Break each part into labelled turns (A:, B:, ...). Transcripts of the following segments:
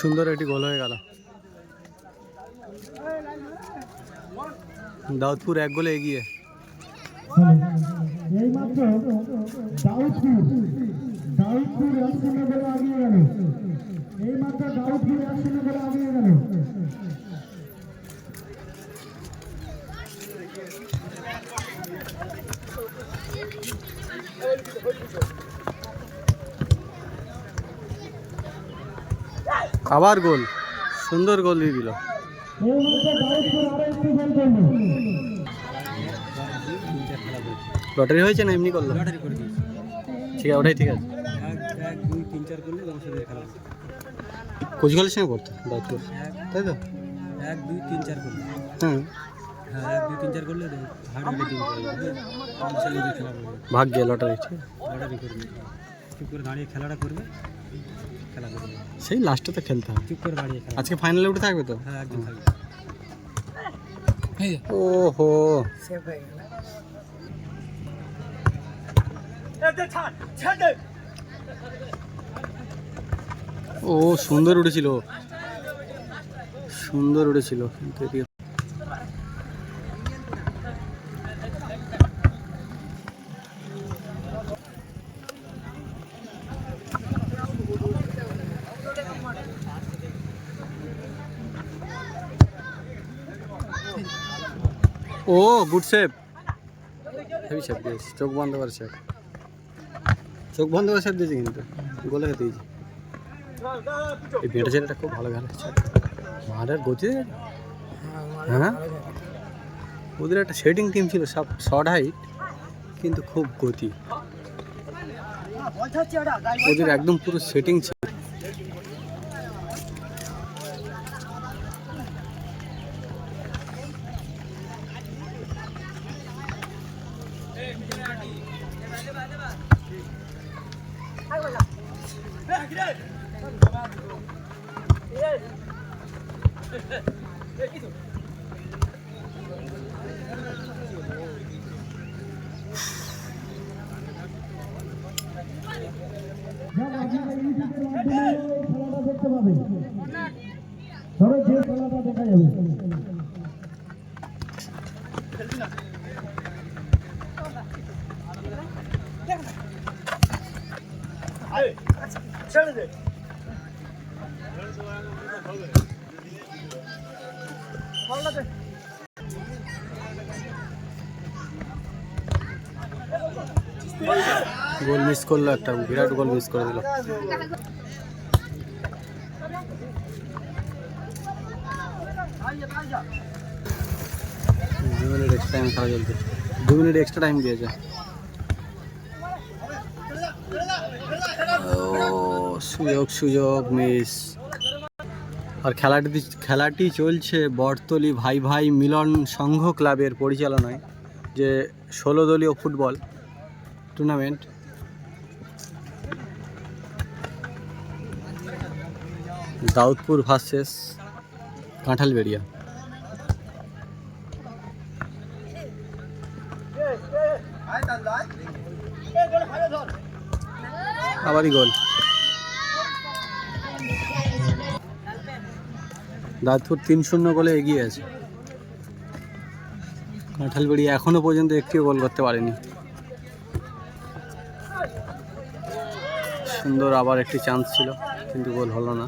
A: সুন্দর একটি গোল হয়ে গেল। দাউদপুর এক গোলে এগিয়ে।
B: এইমাত্র দাউদপুর দাউদপুর এক শূন্য করে আগিয়ে গেল। এইমাত্র দাউদপুর এক শূন্য করে আগিয়ে গেল।
A: আবার গোল। সুন্দর গোল দিয়ে দিল। লটারি হয়েছে না এমনি করল? ঠিক আছে ওটাই ঠিক আছে। কোচগলের সঙ্গে পড়তো? দাউদপুর তাই তো?
C: এক দুই তিন চার করলে।
A: হ্যাঁ।
C: হ্যাঁ এক দুই তিন চার করলে
A: ভাগ্যে লটারি।
C: লটারি করবে চুপ করে দাঁড়িয়ে খেলাটা করবে। খেলা করবে।
A: সেই লাস্টে তো খেলতে হবে।
C: চুপ করে দাঁড়িয়ে খেলা
A: আজকে ফাইনালে উঠে থাকবে তো?
C: হ্যাঁ একদম থাকবে।
A: ওহো। ও সুন্দর উঠেছিল। সুন্দর উঠেছিল কিন্তু ও গুড সেভ হেভি সেভ দিয়েছে, চোখ বন্ধ করে সেভ চোখ বন্ধ করে সেভ দিয়েছে কিন্তু, গোলে খেতে এই বেটা ছেলেটা খুব ভালো খেলেছে মাঠের গতি হ্যাঁ? ওদের একটা সেটিং টিম ছিল, সব শর্ট হাইট কিন্তু খুব গতি। ওদের একদম পুরো সেটিং ছিল।
B: যে খেলাটা দেখা যাবে।
A: গোল মিস করল একটা বিরাট গোল মিস করে দিল। দু মিনিট এক্সট্রা টাইম খেলা চলছে। দু মিনিট এক্সট্রা টাইম দিয়েছে। সুযোগ সুযোগ মিস আর খেলাটি খেলাটি চলছে বটতলি ভাই ভাই মিলন সংঘ ক্লাবের পরিচালনায়, যে ষোলো দলীয় football tournament Daudpur versus Kanthalberia. Goal. Daudpur তিন শূন্য গোলে এগিয়ে আছে। কাঁঠালবেড়িয়া এখনও পর্যন্ত একটিও গোল করতে পারেনি। সুন্দর আবার একটি চান্স ছিল, কিন্তু গোল হলো না।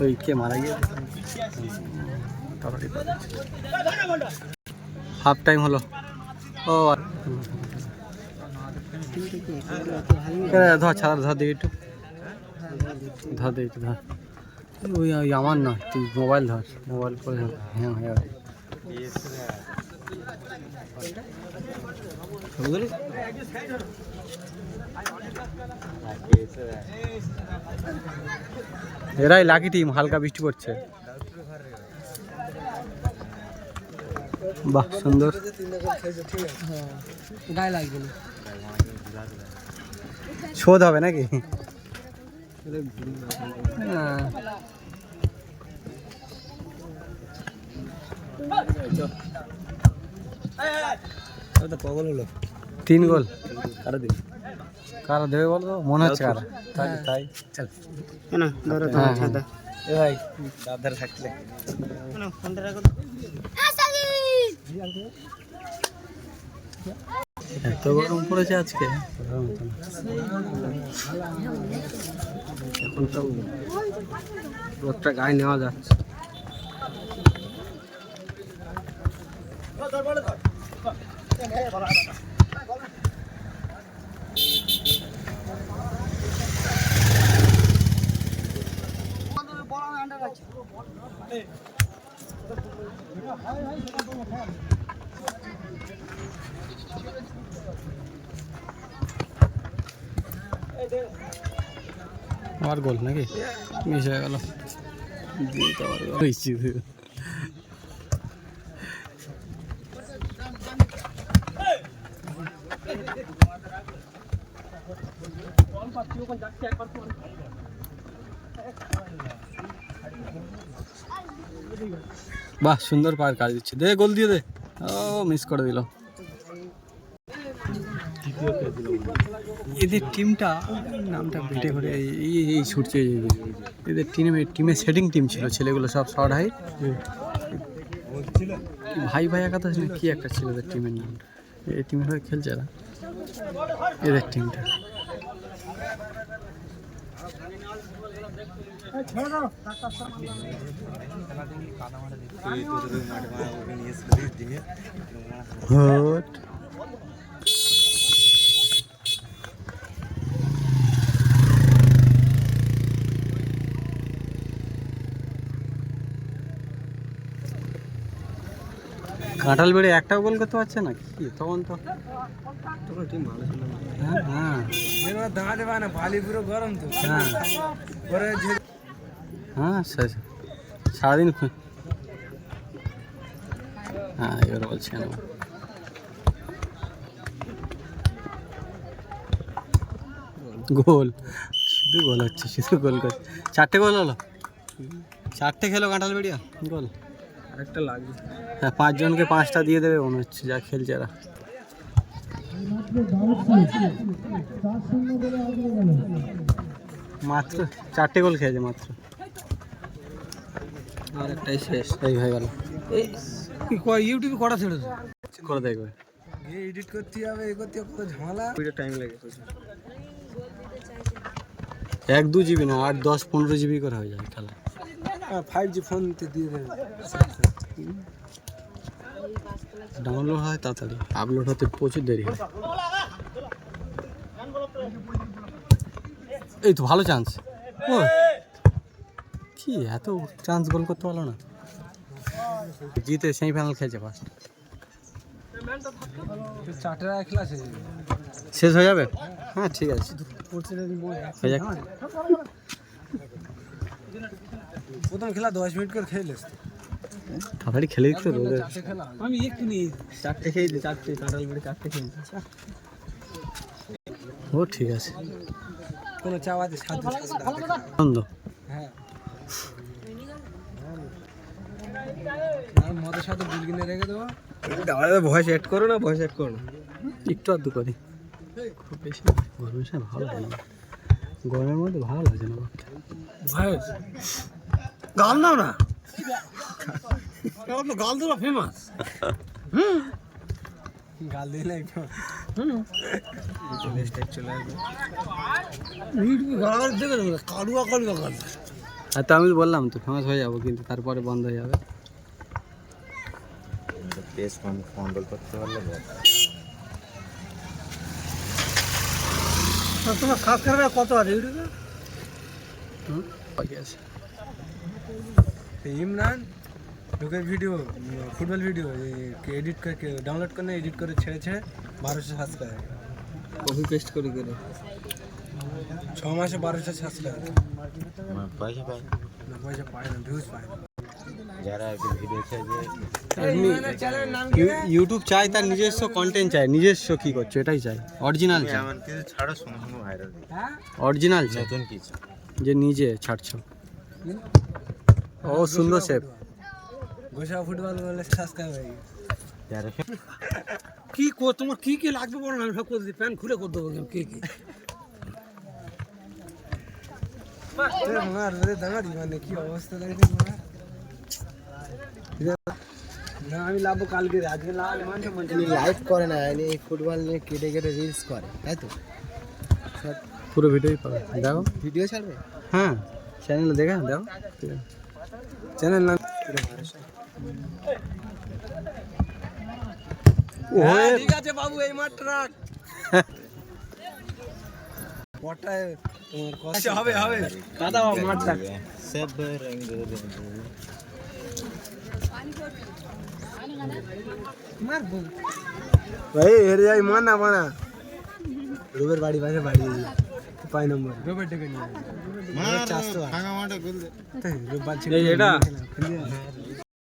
A: ওই কে মারা গিয়েছে হাফ টাইম হলো ও আর- এ, ধর ছাড়া ধর দিকে একটু ধর দিকে একটু ধর ওই ওই আমার না তুই মোবাইল ধর মোবাইল করে ধর। হ্যাঁ হ্যাঁ এরাই লাকি টিম হালকা বৃষ্টি পড়ছে। বাহ সুন্দর। শোধ হবে নাকি? হ্যাঁ।
C: পাগল হলো
A: তিন গোল।
C: কারা দিন
A: কারা দেবে বলো মনে হচ্ছে কারা।
C: তাই তাই। চল।
A: হ্যাঁ, হ্যাঁ।
C: এ ভাই দাদার থাকলে।
A: এত গরম পড়েছে আজকে। এখন তো রোদটা গায়ে নেওয়া যাচ্ছে। আবার গোল নাকি? মিস হয়ে গেল। দিয়ে তো আবার গোল হয়েছে। বাহ, সুন্দর পায়ের কাজ দিচ্ছে। দে, গোল দিয়ে দে। ও মিস করে দিল। এদের টিমটা নামটা বেটে করে এই, এই- ছুটছে এদের টিমে টিমে সেটিং টিম ছিল, ছেলেগুলো সব শর্ট হাইট ভাই ভাই একাদশ না কি একটা ছিল এদের টিমের নাম এই টিমের হয়ে খেলছে এরা। এদের টিমটা হট কাঁঠাল বেড়ে একটাও গোল করতে পারছে না? কি? তখন তো
C: তখন টিম ভালো ছিল
A: হ্যাঁ হ্যাঁ।
C: এবার দাঁড়াতে পারে না বালি পুরো গরম তো।
A: হ্যাঁ।
C: পরে
A: হ্যাঁ সারাদিন হ্যাঁ এবার বলছি কেন গোল। শুধু গোল হচ্ছে শুধু গোল করছে। চারটে গোল হলো? চারটে খেলো কাঁঠাল বেড়িয়া? গোল।
C: আরেকটা লাগবে।
A: হ্যাঁ পাঁচজনকে পাঁচটা দিয়ে দেবে মনে হচ্ছে যা খেলছে এরা। মাত্র চারটে গোল খেয়েছে মাত্র।
C: আর একটাই শেষ।
A: এই গেল।
C: এই ইউটিউবে করা ছেড়ে তো
A: করে দেখবে।
C: এডিট করতে হবে এ করতে হবে ঝামেলা। টাইম লাগে
A: এক দু জিবি না আট দশ পনেরো জিবি করে হয়ে যায় খেলা।
C: ফাইভ জি ফোন দিয়ে দেবে।
A: ডাউনলোড হয় তাড়াতাড়ি। আপলোড হতে প্রচুর দেরি হয়। এই তো ভালো চান্স কি এত চান্স গোল করতে পারল না? জিতে সেমিফাইনাল খেলছে ফার্স্ট
C: শেষ
A: হয়ে যাবে? হ্যাঁ ঠিক আছে।
C: প্রথম খেলা দশ মিনিট করে খেলে
A: তাড়াতাড়ি খেলে রোদে
C: আমি একটু নিয়ে চারটে খেয়ে দিই চারটে কাঁঠাল মেরে চারটে খেয়ে
A: ও ঠিক আছে।
C: কোনো চাওয়া আছে?
A: আনন্দ
C: হ্যাঁ। মদের সাথে বিল কিনে রেখে দেবো। ভয়েস অ্যাড করো না ভয়েস অ্যাড করো না।
A: একটু আধটু করি। খুব বেশি। গরমের সময় ভালো লাগে গরমের মধ্যে ভালো লাগে না।
C: ভয়েস গাল দাও না। গাল দেওয়া ফেমাস গাল দিয়ে নাই চলে স্টেপ চলে আসবে। গাল দেবে কালুয়া কালুয়া গাল।
A: আর তো আমি বললাম তো ফেমাস হয়ে যাব কিন্তু তারপরে বন্ধ হয়ে যাবে।
C: তোমার সাবস্ক্রাইবার কত আছে ইউটিউবে?
A: হুম? আছে
C: ইমরান লোকের ভিডিও ফুটবল ভিডিও এডিট করে ডাউনলোড করে এডিট করে ছেড়ে ছেড়ে বারোশো সাবস্ক্রাইব
A: কপি পেস্ট করে করে।
C: ছ মাসে বারোশো সাবস্ক্রাইব
D: পয়সা পাই
C: না পয়সা পায় না ভিউজ পায় না।
D: যারা আর ভিডিও চাই যে
A: ইউটিউব চাই তার নিজস্ব কন্টেন্ট চাই নিজস্ব কি করছ এটাই চাই অরিজিনাল চাই
D: এমন কিছু ছাড়ো সঙ্গে সঙ্গে ভাইরাল
A: অরিজিনাল চাই
D: নতুন কিছু।
A: যে নিজে ছাড়ছো। ও সুন্দর শেপ
C: ঘোষা ফুটবল বলে সাবস্ক্রাইব হয়ে গেছে।
E: কি কো- তোমার কি কি লাগবে বলো না আমি সব করে দিই প্যান্ট খুলে করে দেবো কি কি?
C: মার রে দাঁড়ি মানে কি অবস্থা না আমি লাভবো কালকে আজকে
B: লাইভ করে না এই ফুটবল নিয়ে কেটে কেটে রিলস করে তাই তো?
A: পুরো ভিডিওই পাবে। দেখো।
B: ভিডিও ছাড়বে?
A: হ্যাঁ। চ্যানেলে দেখে দেখো। ঠিক আছে।
C: চ্যানেল ঠিক আছে বাবু এই রাখ। পটায় তোমার কষ্ট। হবে হবে। দাদা
D: সব রঙ
C: ভাই হেরে যাই মার না মানা রুবের বাড়ি পাশে বাড়ি। পাঁচ নম্বর। রুবের ডেকে নিয়ে বাড়ছে
A: এই এটা?